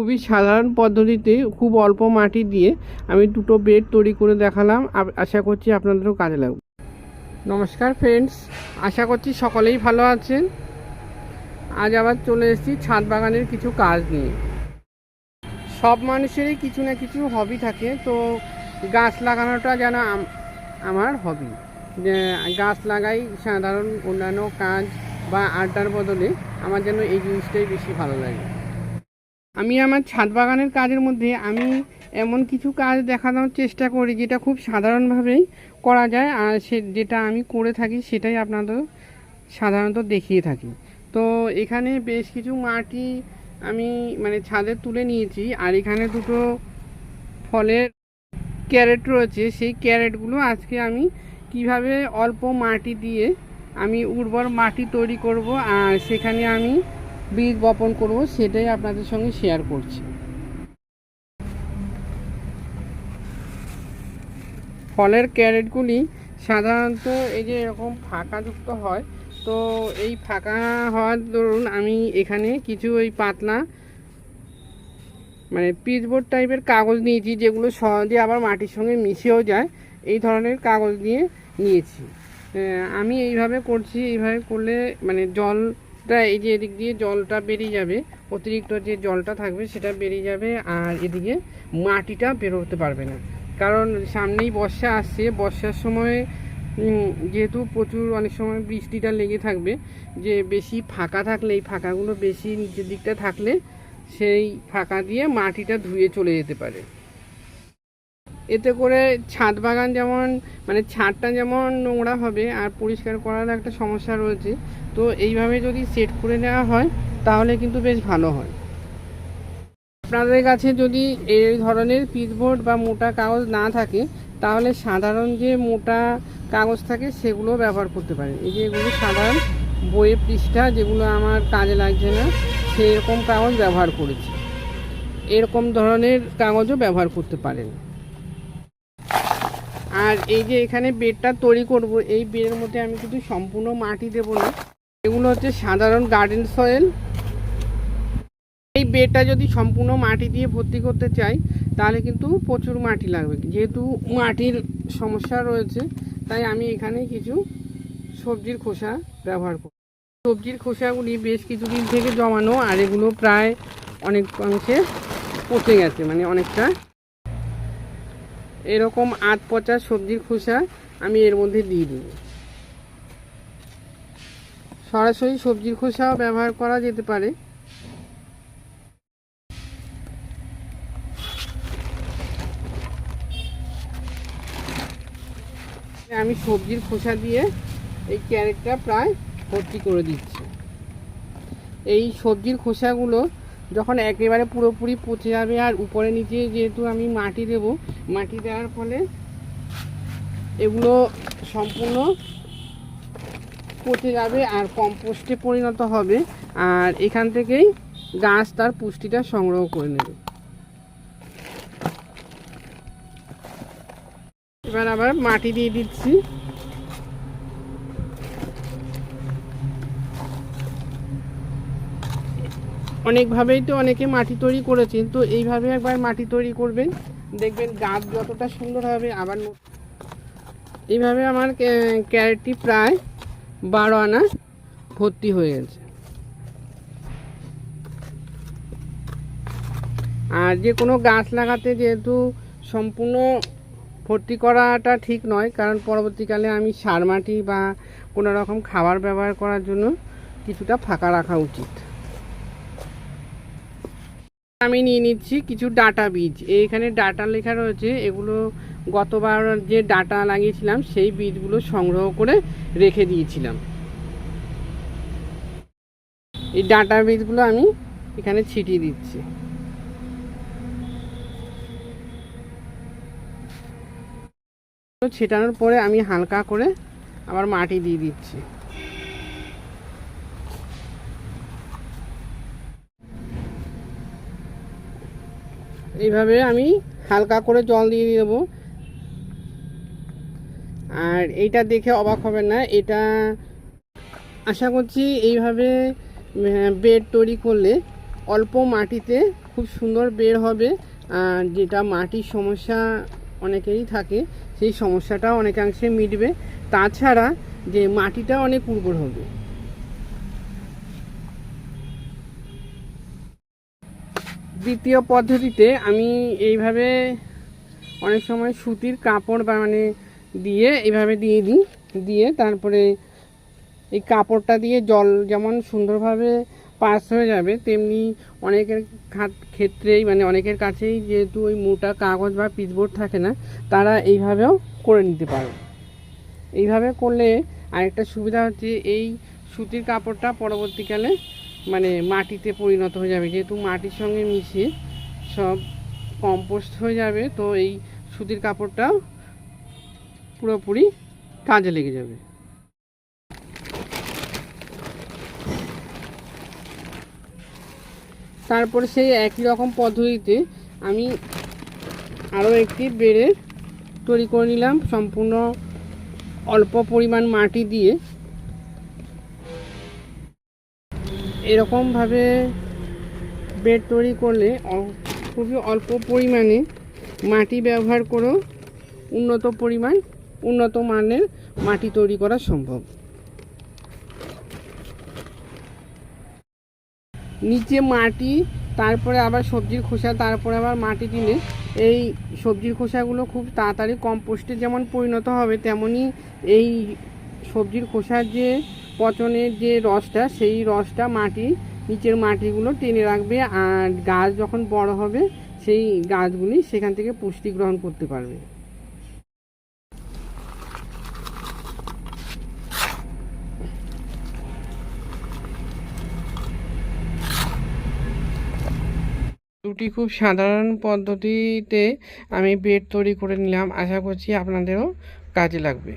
খুবই সাধারণ পদ্ধতিতে খুব অল্প মাটি দিয়ে আমি দুটো বেড তৈরি করে দেখালাম। আশা করছি আপনাদেরও কাজে লাগবে। নমস্কার ফ্রেন্ডস আশা করছি সকলেই ভালো আছেন। আজ আবার চলে এসেছি ছাদ বাগানের কিছু কাজ নিয়ে। সব মানুষেরই কিছু না কিছু হবি থাকে, তো গাছ লাগানোটা যেন আমার হবি গাছ লাগাই সাধারণ অন্যান্য কাজ বা আড্ডার বদলে আমার যেন এই জিনিসটাই বেশি ভালো লাগে। আমি আমার ছাদ বাগানের কাজের মধ্যে আমি এমন কিছু কাজ দেখানোর চেষ্টা করি যেটা খুব সাধারণভাবেই করা যায় আর সে যেটা আমি করে থাকি সেটাই আপনাদের সাধারণত দেখিয়ে থাকি। তো এখানে বেশ কিছু মাটি আমি মানে ছাদে তুলে নিয়েছি আর এখানে দুটো ফলের ক্যারেট রয়েছে। সেই ক্যারেটগুলো আজকে আমি কীভাবে অল্প মাটি দিয়ে আমি উর্বর মাটি তৈরি করব আর সেখানে আমি বীজ বপন করব, সেটাই আপনাদের সঙ্গে শেয়ার করছি। ফলের ক্যারেটগুলি সাধারণত এই যে এরকম ফাঁকাযুক্ত হয়, তো এই ফাঁকা হওয়ার দরুন আমি এখানে কিছু ওই পাতলা মানে পিচবোর্ড টাইপের কাগজ নিয়েছি, যেগুলো সহজে আবার মাটির সঙ্গে মিশেও যায়, এই ধরনের কাগজ দিয়ে নিয়েছি। আমি এইভাবে করছি, এইভাবে করলে মানে জলটা এই যে এদিক দিয়ে জলটা বেরিয়ে যাবে, অতিরিক্ত যে জলটা থাকবে সেটা বেরিয়ে যাবে আর এদিকে মাটিটা বেরোতে পারবে না। কারণ সামনেই বর্ষা আসছে, বর্ষার সময় যেহেতু প্রচুর অনেক সময় বৃষ্টিটা লেগে থাকবে, যে বেশি ফাঁকা থাকলে, এই ফাঁকাগুলো বেশি নিচের দিকটা থাকলে সেই ফাঁকা দিয়ে মাটিটা ধুয়ে চলে যেতে পারে। এতে করে ছাদ বাগান যেমন মানে ছাদটা যেমন নোংরা হবে আর পরিষ্কার করার একটা সমস্যা রয়েছে, তো এইভাবে যদি সেট করে নেওয়া হয়, তাহলে কিন্তু বেশ ভালো হয়। আপনাদের কাছে যদি এই ধরনের পিচবোর্ড বা মোটা কাগজ না থাকে, তাহলে সাধারণ যে মোটা কাগজ থাকে, সেগুলো ব্যবহার করতে পারেন। এই যে এগুলো সাধারণ বইয়ের পৃষ্ঠা, যেগুলো আমার কাজে লাগছে না সেই রকম কাগজ ব্যবহার করেছি। এরকম ধরনের কাগজও ব্যবহার করতে পারেন। আর এই যে এখানে বেডটা তৈরি করব, এই বেডের মধ্যে আমি কিন্তু সম্পূর্ণ মাটি দেবো না। এগুলো হচ্ছে সাধারণ গার্ডেন সয়েল এই বেডটা যদি সম্পূর্ণ মাটি দিয়ে ভর্তি করতে চাই, তাহলে কিন্তু প্রচুর মাটি লাগবে। যেহেতু মাটির সমস্যা রয়েছে, তাই আমি এখানে কিছু সবজির খোসা ব্যবহার করি সবজির খোসাগুলি বেশ কিছুদিন থেকে জমানো, আর এগুলো প্রায় অনেক অংশে পচে গেছে মানে অনেকটা এরকম আধ পচা সবজির খোসা আমি এর মধ্যে দিয়ে দিই সরাসরি সবজির খোসাও ব্যবহার করা যেতে পারে। আমি সবজির খোসা দিয়ে এই ক্যারেটটা প্রায় ভর্তি করে দিচ্ছি। এই সবজির খোসাগুলো যখন একেবারে পুরোপুরি পচে যাবে আর উপরে নিচে যেহেতু আমি মাটি দেব, মাটি দেওয়ার ফলে এগুলো সম্পূর্ণ পচে যাবে আর কম্পোস্টে পরিণত হবে। আর এখান থেকেই গাছ তার পুষ্টিটা সংগ্রহ করে নেবে। এবার আবার মাটি দিয়ে দিচ্ছি। অনেকভাবেই তো অনেকে মাটি তৈরি করেছেন, তো এইভাবে একবার মাটি তৈরি করবেন, দেখবেন গাছ যতটা সুন্দর হবে, আবার এইভাবে আমার ক্যারেটটি প্রায় বারো আনা ভর্তি হয়ে গেছে। আর যে কোনো গাছ লাগাতে যেহেতু সম্পূর্ণ ভর্তি করাটা ঠিক নয়, কারণ পরবর্তীকালে আমি সার মাটি বা কোনো রকম খাবার ব্যবহার করার জন্য কিছুটা ফাঁকা রাখা উচিত। আমি নিয়ে নিচ্ছি কিছু ডাটা বীজ। এইখানে ডাটা লেখা রয়েছে, এগুলো গতবার যে ডাটা লাগিয়েছিলাম, সেই বীজগুলো সংগ্রহ করে রেখে দিয়েছিলাম। এই ডাটা বীজগুলো আমি এখানে ছিটিয়ে দিচ্ছি। ছেটানোর পরে আমি হালকা করে আবার মাটি দিয়ে দিচ্ছি। এইভাবে আমি হালকা করে জল দিয়ে দেবো। আর এইটা দেখে অবাক হবে না, এটা আশা করছি এইভাবে বেড তৈরি করলে অল্প মাটিতে খুব সুন্দর বের হবে। আর যেটা মাটির সমস্যা অনেকেরই থাকে, সেই সমস্যাটা অনেকাংশে মিটবে। তাছাড়া যে মাটিটা অনেক উর্বর হবে। দ্বিতীয় পদ্ধতিতে আমি এইভাবে অনেক সময় সুতির কাপড় বা মানে দিয়ে এইভাবে দিয়ে দিই। দিয়ে তারপরে এই কাপড়টা দিয়ে জল যেমন সুন্দরভাবে পাস হয়ে যাবে, তেমনি অনেকের ক্ষেত্রেই মানে অনেকের কাছেই যেহেতু ওই মোটা কাগজ বা পিচবোর্ড থাকে না, তারা এইভাবেও করে নিতে পারে। এইভাবে করলে আরেকটা সুবিধা হচ্ছে এই সুতির কাপড়টা পরবর্তীকালে মানে মাটিতে পরিণত হয়ে যাবে, যেহেতু মাটির সঙ্গে মিশিয়ে সব কম্পোস্ট হয়ে যাবে, তো এই সুতির কাপড়টা পুরোপুরি কাজে লেগে যাবে। তারপরে সেই একই রকম পদ্ধতিতে আমি আরও একটি বেড়ে তৈরি করে নিলাম, সম্পূর্ণ অল্প পরিমাণ মাটি দিয়ে। এরকমভাবে বেড তৈরি করলে খুবই অল্প পরিমাণে মাটি ব্যবহার করেও উন্নত পরিমাণ, উন্নত মানের মাটি তৈরি করা সম্ভব। নিচে মাটি, তারপরে আবার সবজির খোসা, তারপরে আবার মাটি দিলে এই সবজির খোসাগুলো খুব তাড়াতাড়ি কম্পোস্টে যেমন পরিণত হবে, তেমনি এই সবজির খোসার যে পচনের যে রসটা, সেই রসটা মাটি, নিচের মাটিগুলো টেনে রাখবে আর গাছ যখন বড় হবে, সেই গাছগুলি সেখান থেকে পুষ্টি গ্রহণ করতে পারবে। দুটি খুব সাধারণ পদ্ধতিতে আমি বেড তৈরি করে নিলাম। আশা করছি আপনাদেরও কাজে লাগবে।